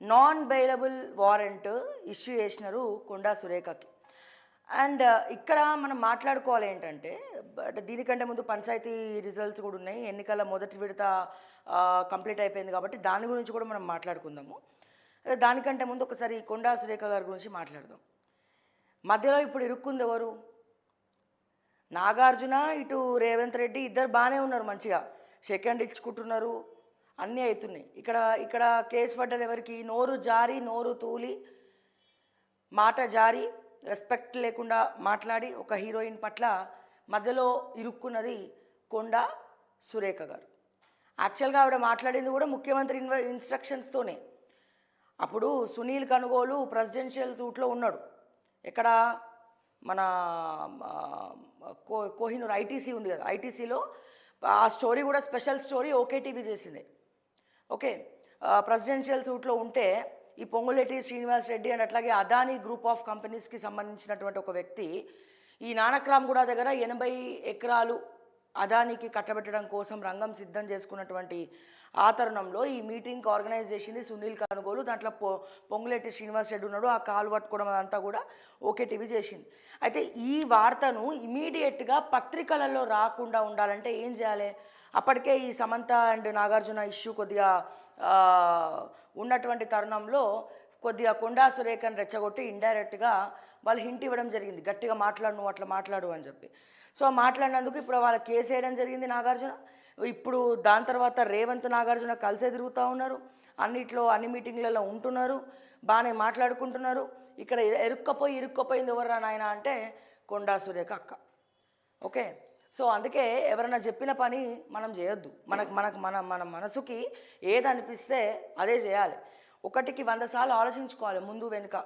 Non bailable warrant issue చేసినారు కొండా సురేఖకి. And uh, ఇక్కడ మనం మాట్లాడుకోవాలి ఏంటంటే బట్ దీనికంటే ముందు పంచాయతీ రిజల్ట్స్ కూడా ఉన్నాయి. ఎన్నికల మొదటి విడత uh, కంప్లీట్ అయిపోయింది కాబట్టి దాని గురించి కూడా మనం మాట్లాడుకుందాము. దానికంటే ముందు ఒకసారి కొండా సురేఖ గారి గురించి మాట్లాడదాం. మధ్యలో ఇప్పుడు ఇరుక్కుంది ఎవరు? నాగార్జున ఇటు రేవంత్ రెడ్డి ఇద్దరు బాగానే ఉన్నారు మంచిగా. సెకండ్ ఇచ్చుకుంటున్నారు. అన్నీ అవుతున్నాయి. ఇక్కడ ఇక్కడ కేసు పడ్డది ఎవరికి? నోరు జారి నోరు తూలి మాట జారి రెస్పెక్ట్ లేకుండా మాట్లాడి ఒక హీరోయిన్ పట్ల మధ్యలో ఇరుక్కున్నది కొండ సురేఖ గారు. యాక్చువల్గా ఆవిడ మాట్లాడింది కూడా ముఖ్యమంత్రి ఇన్వ ఇన్స్ట్రక్షన్స్తోనే అప్పుడు సునీల్ కనుగోలు ప్రెసిడెన్షియల్ సూట్లో ఉన్నాడు. ఎక్కడ? మన కో కోహినూర్ ఐటీసీ ఉంది కదా. ఐటీసీలో ఆ స్టోరీ కూడా స్పెషల్ స్టోరీ ఓకే టీవీ చేసింది. ఓకే ప్రెసిడెన్షియల్ సూట్లో ఉంటే ఈ పొంగులేటి శ్రీనివాస్ రెడ్డి అండ్ అట్లాగే అదానీ గ్రూప్ ఆఫ్ కంపెనీస్కి సంబంధించినటువంటి ఒక వ్యక్తి ఈ నానక్రామ్గూడ దగ్గర ఎనభై ఎకరాలు అదానికి కట్టబెట్టడం కోసం రంగం సిద్ధం చేసుకున్నటువంటి ఆ తరుణంలో ఈ మీటింగ్కి ఆర్గనైజ్ చేసింది సునీల్ కనుగోలు దాంట్లో పొ పొంగులేటి శ్రీనివాస్ రెడ్డి ఉన్నాడు ఆ కాలు పట్టుకోవడం అదంతా కూడా ఓకే టీవీ చేసింది. అయితే ఈ వార్తను ఇమీడియట్గా పత్రికలలో రాకుండా ఉండాలంటే ఏం చేయాలి? అప్పటికే ఈ సమంత అండ్ నాగార్జున ఇష్యూ కొద్దిగా ఉన్నటువంటి తరుణంలో కొద్దిగా కొండా సురేఖను రెచ్చగొట్టి ఇండైరెక్ట్గా వాళ్ళు హింట్ ఇవ్వడం జరిగింది. గట్టిగా మాట్లాడు నువ్వు అట్లా మాట్లాడు అని చెప్పి. సో మాట్లాడినందుకు ఇప్పుడు వాళ్ళ కేసు వేయడం జరిగింది నాగార్జున. ఇప్పుడు దాని తర్వాత రేవంత్ నాగార్జున కలిసే తిరుగుతూ ఉన్నారు. అన్నిట్లో అన్ని మీటింగ్లలో ఉంటున్నారు. బాగానే మాట్లాడుకుంటున్నారు. ఇక్కడ ఇరుక్కపోయి ఇరుక్కపోయింది ఎవరు నాయన అంటే కొండా సురేఖ అక్క. ఓకే? సో అందుకే ఎవరైనా చెప్పిన పని మనం చేయొద్దు. మనకు మనకు మన మన మనసుకి ఏది అనిపిస్తే అదే చేయాలి. ఒకటికి వంద సార్లు ఆలోచించుకోవాలి ముందు వెనుక.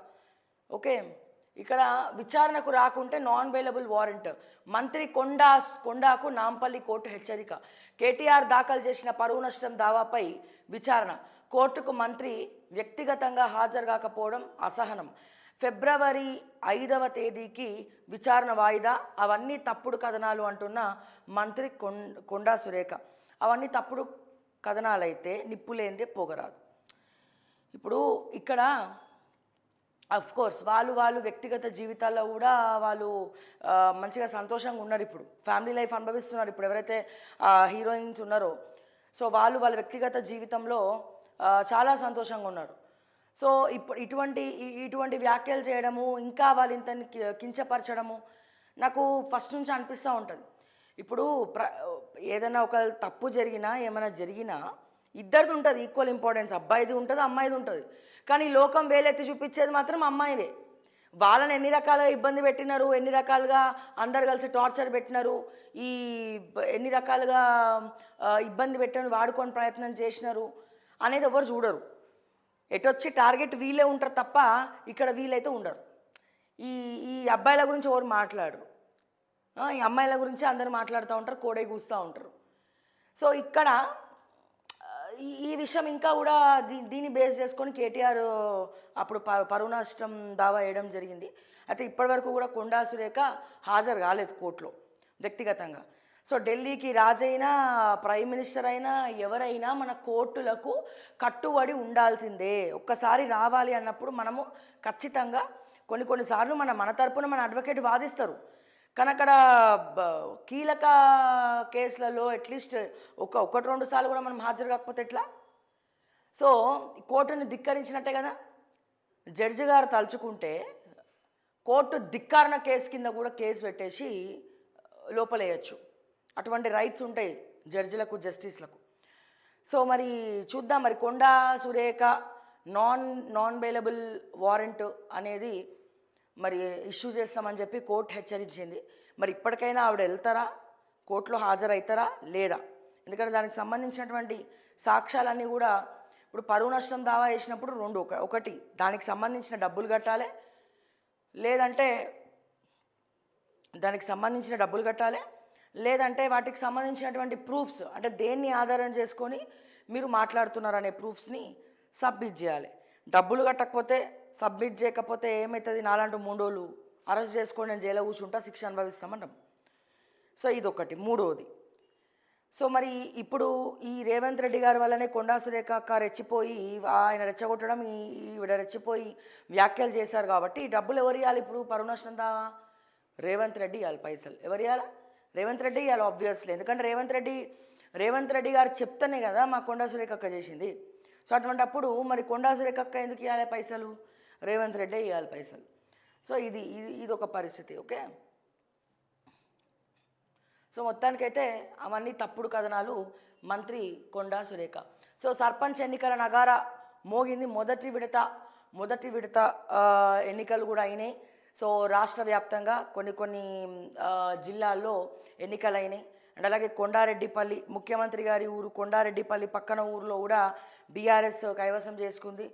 ఓకే? ఇక్కడ విచారణకు రాకుంటే నాన్ బెయిలబుల్ వారెంట్. మంత్రి కొండా కొండాకు నాంపల్లి కోర్టు హెచ్చరిక. కేటీఆర్ దాఖలు చేసిన పరువు నష్టం దావాపై విచారణ. కోర్టుకు మంత్రి వ్యక్తిగతంగా హాజరు కాకపోవడం అసహనం. ఫిబ్రవరి ఐదవ తేదీకి విచారణ వాయిదా అవన్నీ తప్పుడు కథనాలు అంటున్న మంత్రి కొం కొండా సురేఖ. అవన్నీ తప్పుడు కథనాలైతే నిప్పులేందే పోగరాదు. ఇప్పుడు ఇక్కడ అఫ్ కోర్స్ వాళ్ళు వాళ్ళు వ్యక్తిగత జీవితాల్లో కూడా వాళ్ళు మంచిగా సంతోషంగా ఉన్నారు ఇప్పుడు. ఫ్యామిలీ లైఫ్ అనుభవిస్తున్నారు ఇప్పుడు. ఎవరైతే హీరోయిన్స్ ఉన్నారో. సో వాళ్ళు వాళ్ళ వ్యక్తిగత జీవితంలో చాలా సంతోషంగా ఉన్నారు. సో ఇప్పుడు ఇటువంటి ఇటువంటి వ్యాఖ్యలు చేయడము ఇంకా వాళ్ళు ఇంతని కించపరచడము నాకు ఫస్ట్ నుంచి అనిపిస్తూ ఉంటుంది. ఇప్పుడు ప్ర ఏదైనా ఒక తప్పు జరిగినా ఏమైనా జరిగినా ఇద్దరిది ఉంటుంది ఈక్వల్ ఇంపార్టెన్స్ అబ్బాయిది ఉంటుంది అమ్మాయిది ఉంటుంది. కానీ లోకం వేలెత్తి చూపించేది మాత్రం అమ్మాయిదే వాళ్ళని ఎన్ని రకాలుగా ఇబ్బంది పెట్టినారు ఎన్ని రకాలుగా అందరు కలిసి టార్చర్ పెట్టినారు ఈ ఎన్ని రకాలుగా ఇబ్బంది పెట్టని వాడుకొని ప్రయత్నం చేసినారు అనేది ఎవరు చూడరు. ఎటొచ్చి టార్గెట్ వీళ్ళే ఉంటారు తప్ప ఇక్కడ వీళ్ళైతే ఉండరు. ఈ ఈ అబ్బాయిల గురించి ఎవరు మాట్లాడరు. ఈ అమ్మాయిల గురించి అందరు మాట్లాడుతూ ఉంటారు కోడే కూస్తూ ఉంటారు. సో ఇక్కడ ఈ ఈ విషయం ఇంకా కూడా దీ దీన్ని బేస్ చేసుకొని కేటీఆర్ అప్పుడు ప పరువు నష్టం దావా వేయడం జరిగింది. అయితే ఇప్పటివరకు కూడా కొండా సురేఖ హాజరు కాలేదు కోర్టులో వ్యక్తిగతంగా. సో ఢిల్లీకి రాజైనా ప్రైమ్ మినిస్టర్ అయినా ఎవరైనా మన కోర్టులకు కట్టుబడి ఉండాల్సిందే. ఒక్కసారి రావాలి అన్నప్పుడు మనము ఖచ్చితంగా కొన్ని కొన్నిసార్లు మన మన తరపున మన అడ్వకేట్ వాదిస్తారు. కానీ అక్కడ కీలక కేసులలో అట్లీస్ట్ ఒక ఒకటి రెండు సార్లు కూడా మనం హాజరు కాకపోతే ఎట్లా? సో కోర్టుని ధిక్కరించినట్టే కదా? జడ్జి గారు తలుచుకుంటే కోర్టు ధిక్కారణ కేసు కింద కూడా కేసు పెట్టేసి లోపలేయచ్చు. అటువంటి రైట్స్ ఉంటాయి జడ్జిలకు జస్టిస్లకు సో మరి చూద్దాం మరి Konda Surekha non non bailable warrant అనేది మరి ఇష్యూ చేస్తామని చెప్పి కోర్టు హెచ్చరించింది. మరి ఇప్పటికైనా ఆవిడ వెళ్తారా? కోర్టులో హాజరవుతారా లేదా? ఎందుకంటే దానికి సంబంధించినటువంటి సాక్ష్యాలన్నీ కూడా ఇప్పుడు పరువు నష్టం దావా వేసినప్పుడు రెండు ఒక ఒకటి దానికి సంబంధించిన డబ్బులు కట్టాలి. లేదంటే దానికి సంబంధించిన డబ్బులు కట్టాలి. లేదంటే వాటికి సంబంధించినటువంటి ప్రూఫ్స్ అంటే దేన్ని ఆధారం చేసుకొని మీరు మాట్లాడుతున్నారు అనే ప్రూఫ్స్ని సబ్మిట్ చేయాలి. డబ్బులు కట్టకపోతే సబ్మిట్ చేయకపోతే ఏమవుతుంది నాలాంటి మూడోళ్ళు అరెస్ట్ చేసుకొని నేను జైలు కూర్చుంటా శిక్ష అనుభవిస్తామంటాం సో ఇది ఒకటి మూడవది సో మరి ఇప్పుడు ఈ రేవంత్ రెడ్డి గారి వల్లనే కొండా సురేఖ అక్క రెచ్చిపోయి ఆయన రెచ్చగొట్టడం ఈవిడ రెచ్చిపోయి వ్యాఖ్యలు చేశారు కాబట్టి డబ్బులు ఎవరు ఇవ్వాలి ఇప్పుడు? పరువు రేవంత్ రెడ్డి ఇవ్వాలి పైసలు. ఎవరు ఇవ్వాలి రేవంత్ రెడ్డి ఇవాళ ఆబ్వియస్లీ ఎందుకంటే రేవంత్ రెడ్డి రేవంత్ రెడ్డి గారు చెప్తేనే కదా మా కొండా సురేఖక్క చేసింది. సో అటువంటి అప్పుడు మరి కొండా సురేఖ ఎందుకు ఇవ్వాలి పైసలు? రేవంత్ రెడ్డి ఇవ్వాలి పైసలు. సో ఇది ఇది ఇది ఒక పరిస్థితి ఓకే? సో మొత్తానికైతే అవన్నీ తప్పుడు కథనాలు మంత్రి కొండా సురేఖ. సో సర్పంచ్ ఎన్నికల నగార మోగింది మొదటి విడత మొదటి విడత ఎన్నికలు కూడా అయినాయి. సో రాష్ట్ర వ్యాప్తంగా కొన్ని కొన్ని జిల్లాల్లో ఎన్నికలైనాయి. అండ్ అలాగే కొండారెడ్డిపల్లి ముఖ్యమంత్రి గారి ఊరు కొండారెడ్డిపల్లి పక్కన ఊరిలో కూడా బీఆర్ఎస్ కైవసం చేసుకుంది.